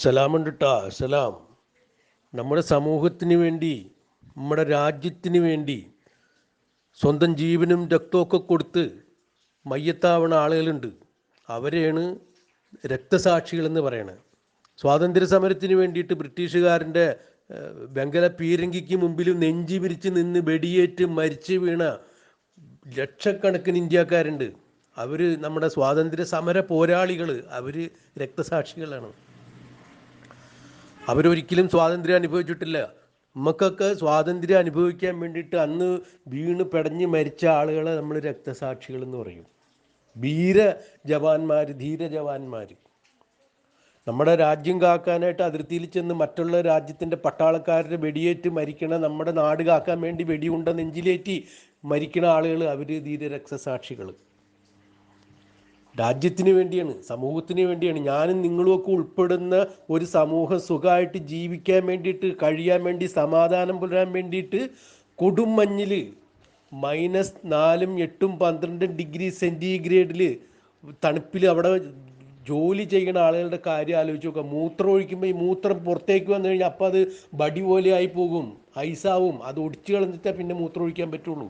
സലാമുണ്ട് കേട്ടാ സലാം. നമ്മുടെ സമൂഹത്തിന് വേണ്ടി നമ്മുടെ രാജ്യത്തിന് വേണ്ടി സ്വന്തം ജീവനും രക്തമൊക്കെ കൊടുത്ത് മയ്യത്താവണ ആളുകളുണ്ട്. അവരെയാണ് രക്തസാക്ഷികളെന്ന് പറയണത് സ്വാതന്ത്ര്യ സമരത്തിന് വേണ്ടിയിട്ട് ബ്രിട്ടീഷുകാരന്റെ വെങ്കല പീരങ്കിക്ക് മുമ്പിൽ നെഞ്ചി വിരിച്ച് നിന്ന് വെടിയേറ്റ് മരിച്ചു വീണ ലക്ഷക്കണക്കിന് ഇന്ത്യക്കാരുണ്ട്. അവർ നമ്മുടെ സ്വാതന്ത്ര്യ സമര പോരാളികൾ അവർ രക്തസാക്ഷികളാണ്. അവരൊരിക്കലും സ്വാതന്ത്ര്യം അനുഭവിച്ചിട്ടില്ല. നമുക്കൊക്കെ സ്വാതന്ത്ര്യം അനുഭവിക്കാൻ വേണ്ടിയിട്ട് അന്ന് വീണ് പെടഞ്ഞ് മരിച്ച ആളുകളെ നമ്മൾ രക്തസാക്ഷികൾ എന്ന് പറയും. വീര ജവാന്മാർ ധീര ജവാന്മാർ നമ്മുടെ രാജ്യം കാക്കാനായിട്ട് അതിർത്തിയിൽ ചെന്ന് മറ്റുള്ള രാജ്യത്തിന്റെ പട്ടാളക്കാരുടെ വെടിയേറ്റ് മരിക്കണ നമ്മുടെ നാട് കാക്കാൻ വേണ്ടി വെടിയുണ്ട നെഞ്ചിലേറ്റി മരിക്കണ ആളുകൾ അവർ ധീര രക്തസാക്ഷികൾ രാജ്യത്തിന് വേണ്ടിയാണ് സമൂഹത്തിന് വേണ്ടിയാണ്. ഞാനും നിങ്ങളും ഒക്കെ ഉൾപ്പെടുന്ന ഒരു സമൂഹം സുഖമായിട്ട് ജീവിക്കാൻ വേണ്ടിയിട്ട് കഴിയാൻ വേണ്ടി സമാധാനം പുലരാൻ വേണ്ടിയിട്ട് കൊടും മഞ്ഞിൽ മൈനസ് നാലും എട്ടും പന്ത്രണ്ടും ഡിഗ്രി സെന്റിഗ്രേഡിൽ തണുപ്പിൽ അവിടെ ജോലി ചെയ്യുന്ന ആളുകളുടെ കാര്യം ആലോചിച്ച് നോക്കുക. മൂത്രം ഒഴിക്കുമ്പോൾ ഈ മൂത്രം പുറത്തേക്ക് വന്നു കഴിഞ്ഞാൽ അപ്പോൾ അത് ബടി പോലെ ആയി പോകും. ഐസാവും. അത് ഒടിച്ചു കളഞ്ഞിട്ടേ പിന്നെ മൂത്രം ഒഴിക്കാൻ പറ്റുള്ളൂ.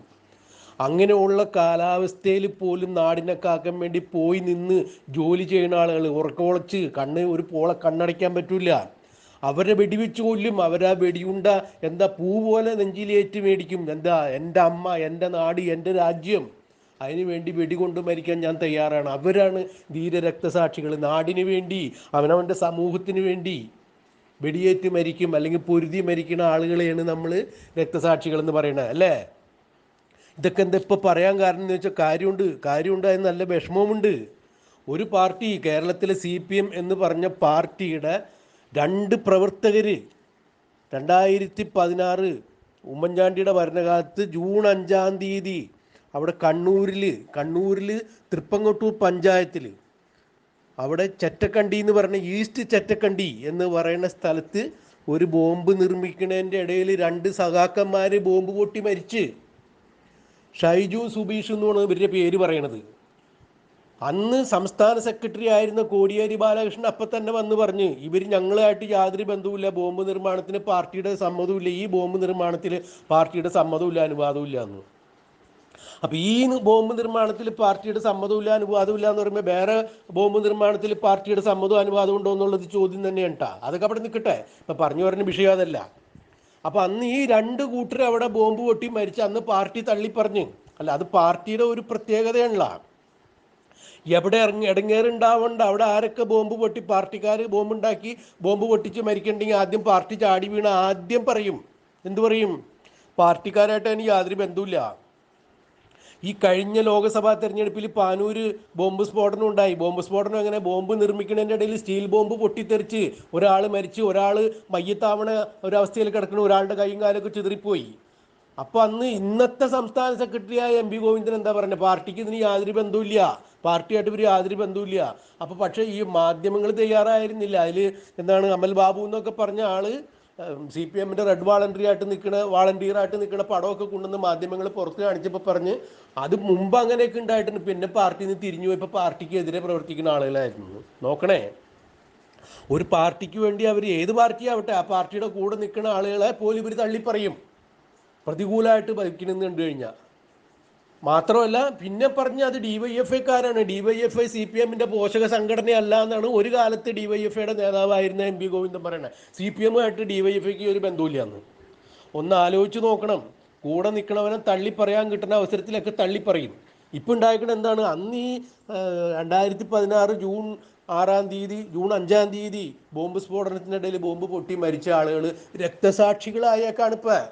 അങ്ങനെയുള്ള കാലാവസ്ഥയിൽ പോലും നാടിനെ കാക്കാൻ വേണ്ടി പോയി നിന്ന് ജോലി ചെയ്യുന്ന ആളുകൾ ഉറക്കമുളച്ച് കണ്ണ് ഒരു പോളെ കണ്ണടയ്ക്കാൻ പറ്റില്ല അവരെ വെടിവെച്ച് കൊല്ലും. അവരാ വെടിയുണ്ട എന്താ പൂ പോലെ നെഞ്ചിലേറ്റ് മേടിക്കും. എന്താ എന്റെ അമ്മ എന്റെ നാട് എന്റെ രാജ്യം. അതിനു വേണ്ടി വെടികൊണ്ട് മരിക്കാൻ ഞാൻ തയ്യാറാണ്. അവരാണ് ധീര രക്തസാക്ഷികൾ നാടിന് വേണ്ടി അവനവന്റെ സമൂഹത്തിന് വേണ്ടി വെടിയേറ്റ് മരിക്കും. അല്ലെങ്കിൽ പൊരുതി മരിക്കുന്ന ആളുകളെയാണ് നമ്മൾ രക്തസാക്ഷികൾ എന്ന് പറയുന്നത്. അല്ലേ? ഇതൊക്കെ എന്താ ഇപ്പം പറയാൻ കാരണം എന്ന് വെച്ചാൽ കാര്യമുണ്ട് കാര്യമുണ്ട് അതിന് നല്ല വിഷമവുമുണ്ട്. ഒരു പാർട്ടി കേരളത്തിലെ സി പി എം എന്ന് പറഞ്ഞ പാർട്ടിയുടെ രണ്ട് പ്രവർത്തകർ രണ്ടായിരത്തി പതിനാറ് ഉമ്മൻചാണ്ടിയുടെ ഭരണകാലത്ത് ജൂൺ അഞ്ചാം തീയതി അവിടെ കണ്ണൂരിൽ കണ്ണൂരിൽ തൃപ്പങ്ങോട്ടൂർ പഞ്ചായത്തിൽ അവിടെ ചെറ്റക്കണ്ടി എന്ന് പറഞ്ഞ ഈസ്റ്റ് ചെറ്റക്കണ്ടി എന്ന് പറയുന്ന സ്ഥലത്ത് ഒരു ബോംബ് നിർമ്മിക്കുന്നതിന്റെ ഇടയിൽ രണ്ട് സഖാക്കന്മാർ ബോംബ് പൊട്ടി മരിച്ച്. ഷൈജു സുബീഷ് എന്നാണ് ഇവരുടെ പേര് പറയണത്. അന്ന് സംസ്ഥാന സെക്രട്ടറി ആയിരുന്ന കോടിയേരി ബാലകൃഷ്ണൻ അപ്പം തന്നെ വന്ന് പറഞ്ഞ് ഇവർ ഞങ്ങളായിട്ട് യാതൊരു ബന്ധവുമില്ല ബോംബ് നിർമ്മാണത്തിന് പാർട്ടിയുടെ സമ്മതവുമില്ല ഈ ബോംബ് നിർമ്മാണത്തിൽ പാർട്ടിയുടെ സമ്മതവുമില്ല അനുവാദവുമില്ല എന്ന്. അപ്പം ഈ ബോംബ് നിർമ്മാണത്തിൽ പാർട്ടിയുടെ സമ്മതമില്ല അനുവാദമില്ല എന്ന് പറയുമ്പോൾ വേറെ ബോംബ് നിർമ്മാണത്തിൽ പാർട്ടിയുടെ സമ്മതവും അനുവാദം ഉണ്ടോ എന്നുള്ളത് ചോദ്യം തന്നെയാണ് കേട്ടോ അതൊക്കെ അവിടെ നിൽക്കട്ടെ ഇപ്പം പറഞ്ഞു പറഞ്ഞ വിഷയം അതല്ല. അപ്പോൾ അന്ന് ഈ രണ്ട് കൂട്ടർ അവിടെ ബോംബ് പൊട്ടി മരിച്ച അന്ന് പാർട്ടി തള്ളിപ്പറഞ്ഞു. അല്ല അത് പാർട്ടിയുടെ ഒരു പ്രത്യേകതയാണല്ലോ എവിടെ ഇറങ്ങി ഇടങ്ങേറുണ്ടാവണ്ട അവിടെ ആരൊക്കെ ബോംബ് പൊട്ടി പാർട്ടിക്കാർ ബോംബ് ഉണ്ടാക്കി ബോംബ് പൊട്ടിച്ച് മരിക്കണ്ടെങ്കിൽ ആദ്യം പാർട്ടി ചാടി വീണ ആദ്യം പറയും. എന്തു പറയും? പാർട്ടിക്കാരായിട്ട് എനിക്ക് യാതൊരു ബന്ധവുമില്ല. ഈ കഴിഞ്ഞ ലോക്സഭാ തെരഞ്ഞെടുപ്പിൽ പാനൂര് ബോംബ് സ്ഫോടനം ഉണ്ടായി. ബോംബ് സ്ഫോടനം അങ്ങനെ ബോംബ് നിർമ്മിക്കുന്നതിന്റെ ഇടയിൽ സ്റ്റീൽ ബോംബ് പൊട്ടിത്തെറിച്ച് ഒരാൾ മരിച്ച് ഒരാൾ മയ്യത്താവണ ഒരവസ്ഥയിൽ കിടക്കുന്ന ഒരാളുടെ കൈയും കാലൊക്കെ ചിതറിപ്പോയി. അപ്പോൾ അന്ന് ഇന്നത്തെ സംസ്ഥാന സെക്രട്ടറിയായ എം പി ഗോവിന്ദൻ എന്താ പറയുന്നത് പാർട്ടിക്ക് ഇതിന് യാതൊരു ബന്ധവുമില്ല. പാർട്ടിയായിട്ട് ഇവർ യാതൊരു ബന്ധവുമില്ല. അപ്പോൾ പക്ഷേ ഈ മാധ്യമങ്ങൾ തയ്യാറായിരുന്നില്ല. അതിൽ എന്താണ് അമൽ ബാബു എന്നൊക്കെ പറഞ്ഞ ആൾ സി പി എമ്മിന്റെ റെഡ് വാളണ്ടിയർ ആയിട്ട് നിൽക്കുന്ന വാളണ്ടിയർ ആയിട്ട് നിൽക്കുന്ന പടമൊക്കെ കൊണ്ടുവന്ന് മാധ്യമങ്ങൾ പുറത്ത് കാണിച്ചപ്പോൾ പറഞ്ഞ് അത് മുമ്പ് അങ്ങനെയൊക്കെ ഉണ്ടായിട്ടുണ്ട്. പിന്നെ പാർട്ടിയിൽ നിന്ന് തിരിഞ്ഞു പോയപ്പോൾ പാർട്ടിക്ക് എതിരെ പ്രവർത്തിക്കുന്ന ആളുകളായിരുന്നു. നോക്കണേ. ഒരു പാർട്ടിക്ക് വേണ്ടി അവർ ഏത് പാർട്ടി ആവട്ടെ ആ പാർട്ടിയുടെ കൂടെ നിൽക്കുന്ന ആളുകളെ പോലും ഇവർ തള്ളിപ്പറയും. പ്രതികൂലമായിട്ട് ഭരിക്കണമെന്ന് കണ്ടു കഴിഞ്ഞാൽ മാത്രമല്ല പിന്നെ പറഞ്ഞ അത് D Y F ഐക്കാരാണ് D Y F I C P എമ്മിന്റെ പോഷക സംഘടനയല്ല എന്നാണ് ഒരു കാലത്ത് ഡി വൈ എഫ് ഐയുടെ നേതാവായിരുന്ന എം പി ഗോവിന്ദൻ പറയണത്. സി പി എമ്മുമായിട്ട് ഐക്ക് ഒരു ബന്ധമില്ല എന്ന് ഒന്ന് ആലോചിച്ച് നോക്കണം. കൂടെ നിൽക്കണവനെ തള്ളി പറയാൻ കിട്ടുന്ന അവസരത്തിലൊക്കെ തള്ളിപ്പറയും ഇപ്പം ഉണ്ടായിരിക്കണത് എന്താണ്? അന്ന് ഈ രണ്ടായിരത്തി പതിനാറ് ജൂൺ ആറാം തീയതി ജൂൺ അഞ്ചാം തീയതി ബോംബ് സ്ഫോടനത്തിനിടയിൽ ബോംബ് പൊട്ടി മരിച്ച ആളുകൾ രക്തസാക്ഷികളായേക്കാണ് ഇപ്പം.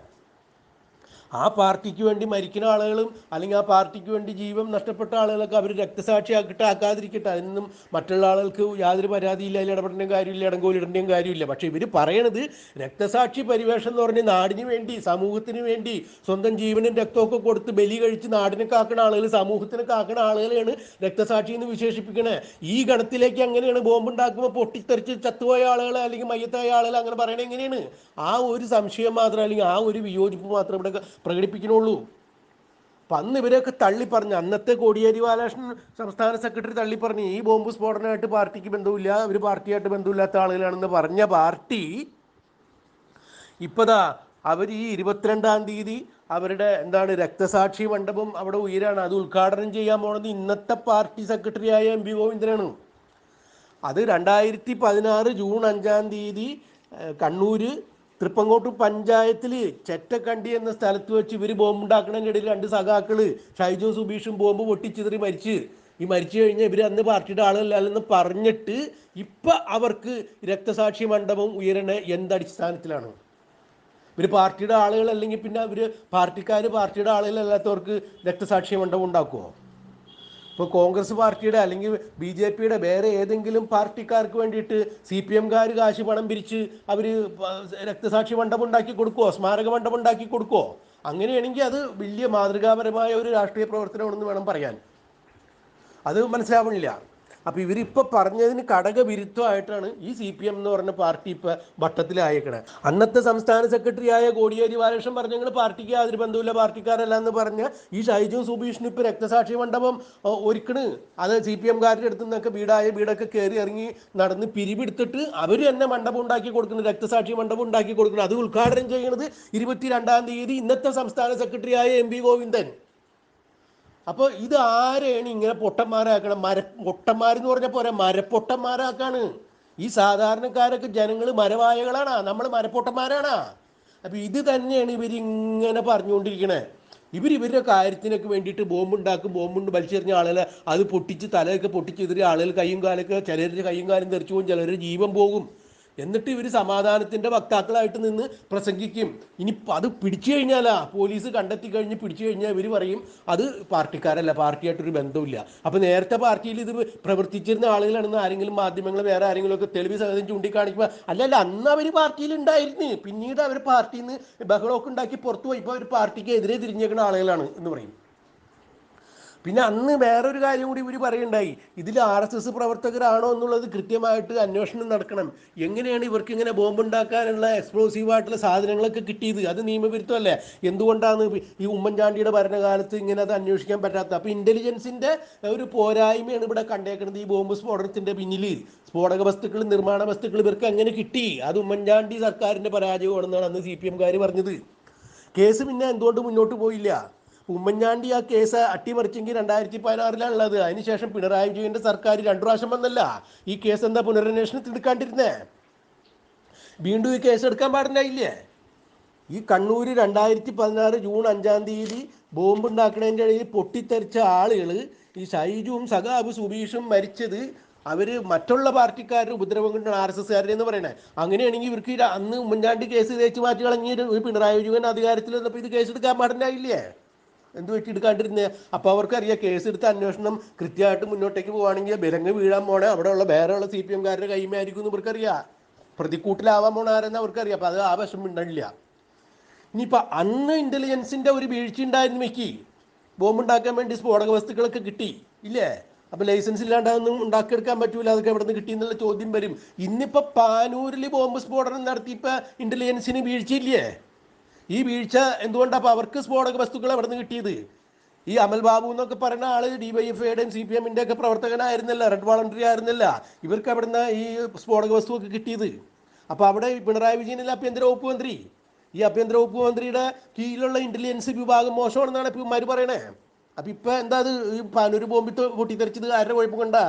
ആ പാർട്ടിക്ക് വേണ്ടി മരിക്കുന്ന ആളുകളും അല്ലെങ്കിൽ ആ പാർട്ടിക്ക് വേണ്ടി ജീവൻ നഷ്ടപ്പെട്ട ആളുകളൊക്കെ അവർ രക്തസാക്ഷിയാക്കിട്ട് ആക്കാതിരിക്കട്ടെ. അതിനൊന്നും മറ്റുള്ള ആളുകൾക്ക് യാതൊരു പരാതിയില്ല അതിൽ ഇടപെടേണ്ട കാര്യമില്ല ഇടങ്കോലിടേണ്ട കാര്യമില്ല. പക്ഷേ ഇവർ പറയണത് രക്തസാക്ഷി പരിവേഷം എന്ന് പറഞ്ഞ് നാടിന് വേണ്ടി സമൂഹത്തിന് വേണ്ടി സ്വന്തം ജീവനും രക്തമൊക്കെ കൊടുത്ത് ബലി കഴിച്ച് നാടിനെ കാക്കുന്ന ആളുകൾ സമൂഹത്തിനെ കാക്കുന്ന ആളുകളെയാണ് രക്തസാക്ഷി എന്ന് വിശേഷിപ്പിക്കണേ. ഈ ഗണത്തിലേക്ക് അങ്ങനെയാണ് ബോംബ് ഉണ്ടാക്കുമ്പോൾ പൊട്ടിത്തെറിച്ച് ചത്തുപോയ ആളുകളെ അല്ലെങ്കിൽ മയ്യത്തായ ആളുകൾ അങ്ങനെ പറയണത് എങ്ങനെയാണ്? ആ ഒരു സംശയം മാത്രം അല്ലെങ്കിൽ ആ ഒരു വിയോജിപ്പ് മാത്രം ഇവിടെ പ്രകടിപ്പിക്കണുള്ളൂ. അപ്പം അന്ന് ഇവരെയൊക്കെ തള്ളി പറഞ്ഞു അന്നത്തെ കോടിയേരി ബാലകൃഷ്ണൻ സംസ്ഥാന സെക്രട്ടറി തള്ളി പറഞ്ഞു ഈ ബോംബ് സ്ഫോടനമായിട്ട് പാർട്ടിക്ക് ബന്ധമില്ല അവർ പാർട്ടിയായിട്ട് ബന്ധമില്ലാത്ത ആളുകളാണെന്ന് പറഞ്ഞ പാർട്ടി ഇപ്പതാ അവർ ഈ ഇരുപത്തിരണ്ടാം തീയതി അവരുടെ എന്താണ് രക്തസാക്ഷി മണ്ഡപം അവിടെ ഉയരാണ്. അത് ഉദ്ഘാടനം ചെയ്യാൻ പോണത് ഇന്നത്തെ പാർട്ടി സെക്രട്ടറിയായ എം പി ഗോവിന്ദനാണ്. അത് രണ്ടായിരത്തി പതിനാറ് ജൂൺ അഞ്ചാം തീയതി ഏഹ്, കണ്ണൂര് തൃപ്പങ്കോട്ട് പഞ്ചായത്തിൽ ചെറ്റക്കണ്ടി എന്ന സ്ഥലത്ത് വെച്ച് ഇവർ ബോംബ് ഉണ്ടാക്കുന്നതിന്റെ ഇടയിൽ രണ്ട് സഖാക്കൾ ഷൈജും സുബീഷും ബോംബ് പൊട്ടിച്ചിതറി മരിച്ച്. ഈ മരിച്ചു കഴിഞ്ഞാൽ ഇവർ അന്ന് പാർട്ടിയുടെ ആളുകളല്ലെന്ന് പറഞ്ഞിട്ട് ഇപ്പം അവർക്ക് രക്തസാക്ഷി മണ്ഡപം ഉയരണ എന്തടിസ്ഥാനത്തിലാണ് ഇവർ പാർട്ടിയുടെ ആളുകൾ അല്ലെങ്കിൽ പിന്നെ അവർ പാർട്ടിക്കാർ പാർട്ടിയുടെ ആളുകളല്ലാത്തവർക്ക് രക്തസാക്ഷി മണ്ഡപം ഉണ്ടാക്കുമോ ഇപ്പോൾ കോൺഗ്രസ് പാർട്ടിയുടെ അല്ലെങ്കിൽ ബി ജെ പിയുടെ വേറെ ഏതെങ്കിലും പാർട്ടിക്കാർക്ക് വേണ്ടിയിട്ട് സി പി എംകാർ കാശ് പണം പിരിച്ച് അവർ രക്തസാക്ഷി മണ്ഡപം ഉണ്ടാക്കി കൊടുക്കുമോ സ്മാരക മണ്ഡപം ഉണ്ടാക്കി കൊടുക്കുമോ അങ്ങനെയാണെങ്കിൽ അത് വലിയ മാതൃകാപരമായ ഒരു രാഷ്ട്രീയ പ്രവർത്തനമാണെന്ന് വേണം പറയാൻ. അത് മനസ്സിലാവണില്ല. അപ്പോൾ ഇവരിപ്പോൾ പറഞ്ഞതിന് കടക വിരുദ്ധമായിട്ടാണ് ഈ സി പി എം എന്ന് പറഞ്ഞ പാർട്ടി ഇപ്പോൾ വട്ടത്തിലായേക്കണേ. അന്നത്തെ സംസ്ഥാന സെക്രട്ടറി ആയ കോടിയേരി ബാലകൃഷ്ണൻ പറഞ്ഞു ഞങ്ങൾ പാർട്ടിക്ക് യാതൊരു ബന്ധമില്ല പാർട്ടിക്കാരല്ല എന്ന് പറഞ്ഞ ഈ ഷൈജു സുബീഷിന് ഇപ്പോൾ രക്തസാക്ഷി മണ്ഡപം ഒരുക്കണ്. അത് സി പി എംകാരുടെ അടുത്ത് നിന്നൊക്കെ വീടായ വീടൊക്കെ കയറി ഇറങ്ങി നടന്ന് പിരിവെടുത്തിട്ട് അവർ തന്നെ മണ്ഡപം ഉണ്ടാക്കി കൊടുക്കുന്നത് രക്തസാക്ഷി മണ്ഡപം ഉണ്ടാക്കി കൊടുക്കുന്നത് അത് ഉദ്ഘാടനം ചെയ്യുന്നത് ഇരുപത്തിരണ്ടാം തീയതി ഇന്നത്തെ സംസ്ഥാന സെക്രട്ടറിയായ എം പി ഗോവിന്ദൻ. അപ്പോൾ ഇത് ആരെയാണ് ഇങ്ങനെ പൊട്ടന്മാരാക്കണം? മര പൊട്ടന്മാരെന്ന് പറഞ്ഞ പോരാ മരപ്പൊട്ടന്മാരാക്കാണ്. ഈ സാധാരണക്കാരൊക്കെ ജനങ്ങൾ മരവായകളാണ്. നമ്മൾ മരപ്പൊട്ടന്മാരാണ്. അപ്പോൾ ഇത് തന്നെയാണ് ഇവരിങ്ങനെ പറഞ്ഞുകൊണ്ടിരിക്കണേ. ഇവർ ഇവരുടെ കാര്യത്തിനൊക്കെ വേണ്ടിയിട്ട് ബോംബുണ്ടാക്കും ബോംബുണ്ട് വലിച്ചെറിഞ്ഞ ആളുകളെ അത് പൊട്ടിച്ച് തലയൊക്കെ പൊട്ടിച്ച് എതിരെ ആളുകൾ കൈയും കാലൊക്കെ ചിലരുടെ കൈയും കാലം തെറിച്ചു പോകും ചിലരുടെ ജീവൻ പോകും. എന്നിട്ട് ഇവർ സമാധാനത്തിന്റെ വക്താക്കളായിട്ട് നിന്ന് പ്രസംഗിക്കും. ഇനി അത് പിടിച്ചു കഴിഞ്ഞാലാ? പോലീസ് കണ്ടെത്തി കഴിഞ്ഞ് പിടിച്ചു കഴിഞ്ഞാൽ ഇവർ പറയും അത് പാർട്ടിക്കാരല്ല പാർട്ടിയായിട്ടൊരു ബന്ധമില്ല അപ്പോൾ നേരത്തെ പാർട്ടിയിൽ ഇത് പ്രവർത്തിച്ചിരുന്ന ആളുകളാണെന്ന് ആരെങ്കിലും മാധ്യമങ്ങൾ വേറെ ആരെങ്കിലും ഒക്കെ തെളിവ് സഹിതം ചൂണ്ടിക്കാണിക്കുമ്പോൾ അല്ലല്ല അന്ന് അവർ പാർട്ടിയിൽ ഉണ്ടായിരുന്നു പിന്നീട് അവർ പാർട്ടിയിൽ നിന്ന് ബഹളമൊക്കെ ഉണ്ടാക്കി പുറത്തു പോയി. ഇപ്പോൾ അവർ പാർട്ടിക്ക് എതിരെ തിരിഞ്ഞേക്കുന്ന ആളുകളാണ് എന്ന് പറയും. പിന്നെ അന്ന് വേറൊരു കാര്യം കൂടി ഇവർ പറയുണ്ടായി. ഇതിൽ ആർ എസ് എസ് പ്രവർത്തകരാണോ എന്നുള്ളത് കൃത്യമായിട്ട് അന്വേഷണം നടക്കണം. എങ്ങനെയാണ് ഇവർക്ക് ഇങ്ങനെ ബോംബ് ഉണ്ടാക്കാനുള്ള എക്സ്പ്ലോസീവ് ആയിട്ടുള്ള സാധനങ്ങളൊക്കെ കിട്ടിയത്? അത് നിയമവിരുദ്ധമല്ലേ? എന്തുകൊണ്ടാണ് ഈ ഉമ്മൻചാണ്ടിയുടെ ഭരണകാലത്ത് ഇങ്ങനെ അത് അന്വേഷിക്കാൻ പറ്റാത്ത അപ്പോൾ ഇന്റലിജൻസിന്റെ ഒരു പോരായ്മയാണ് ഇവിടെ കണ്ടേക്കുന്നത് ഈ ബോംബ് സ്ഫോടനത്തിന്റെ പിന്നിൽ സ്ഫോടക വസ്തുക്കൾ നിർമ്മാണ വസ്തുക്കൾ ഇവർക്ക് അങ്ങനെ കിട്ടി? അത് ഉമ്മൻചാണ്ടി സർക്കാരിന്റെ പരാജയമാണെന്നാണ് അന്ന് സി പി എംകാർ പറഞ്ഞത്. കേസ് പിന്നെ എന്തുകൊണ്ട് മുന്നോട്ട് പോയില്ല? ഉമ്മൻചാണ്ടി ആ കേസ് അട്ടിമറിച്ചെങ്കിൽ രണ്ടായിരത്തി പതിനാറിലാണുള്ളത് അതിനുശേഷം പിണറായി വിജയന്റെ സർക്കാർ രണ്ടു പ്രാവശ്യം വന്നല്ല. ഈ കേസ് എന്താ പുനരന്വേഷണത്തിൽ എടുക്കാണ്ടിരുന്നേ വീണ്ടും ഈ കേസ് എടുക്കാൻ പാടില്ലായില്ലേ? ഈ കണ്ണൂർ രണ്ടായിരത്തി പതിനാറ് ജൂൺ അഞ്ചാം തീയതി ബോംബ് ഉണ്ടാക്കുന്നതിന്റെ ഇടയിൽ പൊട്ടിത്തെറിച്ച ആളുകൾ ഈ ഷൈജുവും സഖാബ് സുബീഷും മരിച്ചത് അവർ മറ്റുള്ള പാർട്ടിക്കാരുടെ ഉപദ്രവം കൊണ്ടാണ് ആർ എസ് എസ്കാരുടെ എന്ന് പറയണേ. അങ്ങനെയാണെങ്കിൽ ഇവർക്ക് അന്ന് ഉമ്മൻചാണ്ടി കേസ് തേച്ച് മാറ്റി കളഞ്ഞ് ഒരു പിണറായി വിജയൻ അധികാരത്തിൽ വന്നപ്പോൾ ഇത് കേസ് എടുക്കാൻ പാടില്ലായില്ലേ? എന്ത് വെച്ച് എടുക്കാണ്ടിരുന്നേ അപ്പോൾ കേസ് എടുത്ത അന്വേഷണം കൃത്യമായിട്ട് മുന്നോട്ടേക്ക് പോവാണെങ്കിൽ ബലങ്ങ് വീഴാൻ പോണേ. അവിടെയുള്ള വേറെയുള്ള സി പി എംകാരുടെ കൈമായിരിക്കും എന്ന് ഇവർക്കറിയാം. പ്രതിക്കൂട്ടിലാവാൻ പോണ ആരെന്ന് അവർക്കറിയാം. അപ്പോൾ അത് ആ വശം ഉണ്ടല്ല ഇനിയിപ്പോൾ അന്ന് ഇന്റലിജൻസിന്റെ ഒരു വീഴ്ച ഉണ്ടായിരുന്നു വെക്കി ബോംബ് ഉണ്ടാക്കാൻ വേണ്ടി സ്ഫോടക വസ്തുക്കളൊക്കെ കിട്ടി. ഇല്ലേ? അപ്പോൾ ലൈസൻസ് ഇല്ലാണ്ടൊന്നും ഉണ്ടാക്കിയെടുക്കാൻ പറ്റൂല. അതൊക്കെ എവിടെ നിന്ന് കിട്ടി എന്നുള്ള ചോദ്യം വരും. ഇന്നിപ്പോൾ പാനൂരിൽ ബോംബ് സ്ഫോടനം നടത്തിയപ്പോൾ ഇന്റലിജൻസിന് വീഴ്ചയില്ലേ? ഈ വീഴ്ച എന്തുകൊണ്ടാണ് അവർക്ക് സ്ഫോടക വസ്തുക്കൾ അവിടെ നിന്ന് കിട്ടിയത്? ഈ അമൽ ബാബു എന്നൊക്കെ പറയുന്ന ആൾ ഡിവൈഎഫ്ഐയുടെയും സി പി എമ്മിന്റെ ഒക്കെ പ്രവർത്തകനായിരുന്നില്ല റെഡ് വോളണ്ടറി ആയിരുന്നില്ല. ഇവർക്ക് അവിടുന്ന് ഈ സ്ഫോടക വസ്തുവൊക്കെ കിട്ടിയത്. അപ്പോൾ അവിടെ പിണറായി വിജയനിൽ ആഭ്യന്തര വകുപ്പ് മന്ത്രി. ഈ ആഭ്യന്തര വകുപ്പ് മന്ത്രിയുടെ കീഴിലുള്ള ഇന്റലിജൻസ് വിഭാഗം മോശമാണെന്നാണ് ഇപ്പം ഇമാര് പറയണേ. അപ്പം ഇപ്പം എന്താ അത്? ഈ പാനൂര് ബോംബിട്ട് പൊട്ടിത്തെറിച്ചത് ആരുടെ കുഴപ്പം കൊണ്ടാ?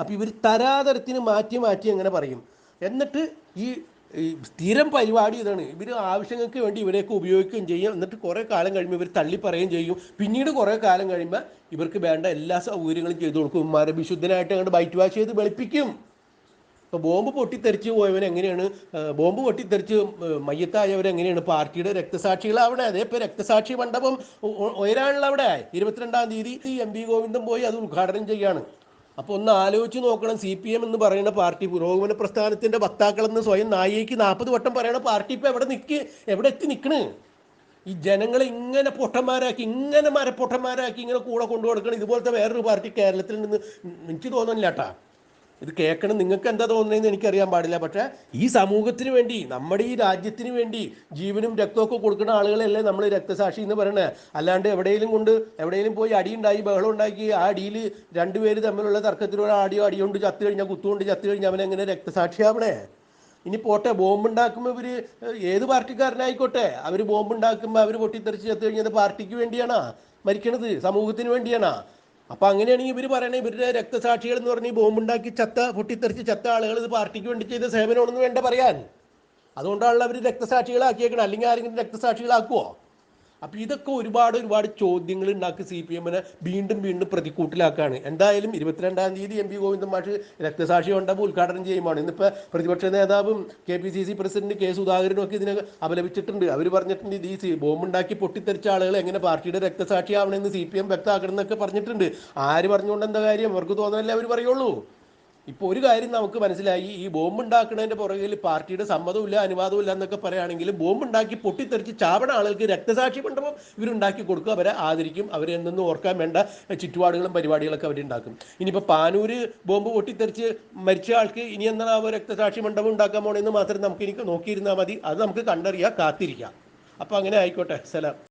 അപ്പം ഇവർ തരാതരത്തിന് മാറ്റി മാറ്റി അങ്ങനെ പറയും. എന്നിട്ട് ഈ ഈ സ്ഥിരം പരിപാടി ഇതാണ്. ഇവർ ആവശ്യങ്ങൾക്ക് വേണ്ടി ഇവരെയൊക്കെ ഉപയോഗിക്കുകയും ചെയ്യും. എന്നിട്ട് കുറേ കാലം കഴിയുമ്പോൾ ഇവർ തള്ളി പറയുകയും ചെയ്യും. പിന്നീട് കുറേ കാലം കഴിയുമ്പോൾ ഇവർക്ക് വേണ്ട എല്ലാ സൗകര്യങ്ങളും ചെയ്തു കൊടുക്കും. ഉമ്മാരെ വിശുദ്ധനായിട്ട് അങ്ങോട്ട് ബൈറ്റ് വാഷ് ചെയ്ത് വെളുപ്പിക്കും. ഇപ്പോൾ ബോംബ് പൊട്ടിത്തെറിച്ച് പോയവൻ എങ്ങനെയാണ് ബോംബ് പൊട്ടിത്തെറിച്ച് മയ്യത്തായവർ എങ്ങനെയാണ് പാർട്ടിയുടെ രക്തസാക്ഷികളാവണേ അതേ ഇപ്പോൾ രക്തസാക്ഷി മണ്ഡപം ഉയരാനുള്ള അവിടെ ഇരുപത്തിരണ്ടാം തീയതി എം ഗോവിന്ദൻ പോയി അത് ഉദ്ഘാടനം ചെയ്യാണ്. അപ്പോൾ ഒന്ന് ആലോചിച്ച് നോക്കണം. സി പി എം എന്ന് പറയുന്ന പാർട്ടി പുരോഗമന പ്രസ്ഥാനത്തിന്റെ വക്താക്കളെന്ന് സ്വയം നായിക്ക് നാൽപ്പത് വട്ടം പറയണ പാർട്ടി ഇപ്പോൾ എവിടെ നിൽക്ക് എവിടെ എത്തി നിൽക്കണ് ഈ ജനങ്ങളെ ഇങ്ങനെ പൊട്ടന്മാരാക്കി ഇങ്ങനെ മരപ്പൊട്ടന്മാരാക്കി ഇങ്ങനെ കൂടെ കൊണ്ടു കൊടുക്കണം ഇതുപോലത്തെ വേറൊരു പാർട്ടി കേരളത്തിൽ നിന്ന് എനിക്ക് തോന്നുന്നില്ല കേട്ടാ ഇത് കേൾക്കണം. നിങ്ങൾക്ക് എന്താ തോന്നുന്നതെന്ന് എനിക്കറിയാൻ പാടില്ല. പക്ഷേ ഈ സമൂഹത്തിന് വേണ്ടി നമ്മുടെ ഈ രാജ്യത്തിന് വേണ്ടി ജീവനും രക്തമൊക്കെ കൊടുക്കുന്ന ആളുകളല്ലേ നമ്മൾ രക്തസാക്ഷി എന്ന് പറയണത് അല്ലാണ്ട് എവിടെയെങ്കിലും കൊണ്ട് എവിടെയെങ്കിലും പോയി അടിയുണ്ടായി ബഹളം ഉണ്ടാക്കി ആ അടിയിൽ രണ്ടുപേര് തമ്മിലുള്ള തർക്കത്തിലൂടെ അടിയോ അടിയോണ്ട് ചത്തു കഴിഞ്ഞാൽ കുത്തുകൊണ്ട് ചത്തു കഴിഞ്ഞാൽ അവൻ എങ്ങനെ രക്തസാക്ഷിയാവണേ? ഇനി പോട്ടെ ബോംബ് ഉണ്ടാക്കുമ്പോൾ ഇവർ ഏത് പാർട്ടിക്കാരനായിക്കോട്ടെ? അവർ ബോംബ് ഉണ്ടാക്കുമ്പോൾ അവർ പൊട്ടിത്തെറിച്ച് ചത്തു കഴിഞ്ഞാൽ പാർട്ടിക്ക് വേണ്ടിയാണോ? മരിക്കണത് സമൂഹത്തിന് വേണ്ടിയാണോ? അപ്പം അങ്ങനെയാണെങ്കിൽ ഇവർ പറയണേ ഇവരുടെ രക്തസാക്ഷികൾ എന്ന് പറഞ്ഞ് ബോംബുണ്ടാക്കി ചത്ത പൊട്ടിത്തെറിച്ച് ചത്ത ആളുകൾ ഇത് പാർട്ടിക്ക് വേണ്ടി ചെയ്ത സേവനമാണെന്ന് വേണ്ട പറയാൻ. അതുകൊണ്ടാണല്ലോ അവർ രക്തസാക്ഷികളാക്കിയേക്കണം. അല്ലെങ്കിൽ ആരെങ്കിലും രക്തസാക്ഷികളാക്കുമോ അപ്പോൾ ഇതൊക്കെ ഒരുപാട് ഒരുപാട് ചോദ്യങ്ങൾ ഉണ്ടാക്കി സി പി എമ്മിനെ വീണ്ടും വീണ്ടും പ്രതിക്കൂട്ടിലാക്കാണ്. എന്തായാലും ഇരുപത്തിരണ്ടാം തീയതി എം പി ഗോവിന്ദൻ മാഷ് രക്തസാക്ഷി ഉണ്ടാവും ഉദ്ഘാടനം ചെയ്യുമാണ് ഇന്നിപ്പോ പ്രതിപക്ഷ നേതാവും K P C C president K സുധാകരനും ഒക്കെ ഇതിനെ അപലപിച്ചിട്ടുണ്ട്. അവർ പറഞ്ഞിട്ടുണ്ട് ഇത് ഈ ബോംബുണ്ടാക്കി പൊട്ടിത്തെറിച്ച ആളുകൾ എങ്ങനെ പാർട്ടിയുടെ രക്തസാക്ഷിയാവണമെന്ന് സി പി എം വ്യക്തമാക്കണം എന്നൊക്കെ പറഞ്ഞിട്ടുണ്ട്. ആര് പറഞ്ഞുകൊണ്ട് എന്താ കാര്യം? അവർക്ക് തോന്നലല്ലേ അവർ പറയുള്ളൂ. ഇപ്പോൾ ഒരു കാര്യം നമുക്ക് മനസ്സിലായി. ഈ ബോംബ് ഉണ്ടാക്കുന്നതിന്റെ പുറകിൽ പാർട്ടിയുടെ സമ്മതമില്ല അനുവാദമില്ല എന്നൊക്കെ പറയുകയാണെങ്കിൽ ബോംബ് ഉണ്ടാക്കി പൊട്ടിത്തെറിച്ച് ചാവണ ആളുകൾക്ക് രക്തസാക്ഷി മണ്ഡപം ഇവരുണ്ടാക്കി കൊടുക്കും. അവരെ ആദരിക്കും. അവരെ എന്നൊന്നും ഓർക്കാൻ വേണ്ട ചുറ്റുപാടുകളും പരിപാടികളൊക്കെ അവരുണ്ടാക്കും ഇനിയിപ്പോൾ പാനൂര് ബോംബ് പൊട്ടിത്തെറിച്ച് മരിച്ച ആൾക്ക് ഇനി എന്താണ് രക്തസാക്ഷി മണ്ഡപം ഉണ്ടാക്കാൻ പോണെന്ന് മാത്രം നമുക്ക് എനിക്ക് നോക്കിയിരുന്നാൽ മതി. അത് നമുക്ക് കണ്ടറിയാം കാത്തിരിക്കാം. അപ്പോൾ അങ്ങനെ ആയിക്കോട്ടെ. സലാം.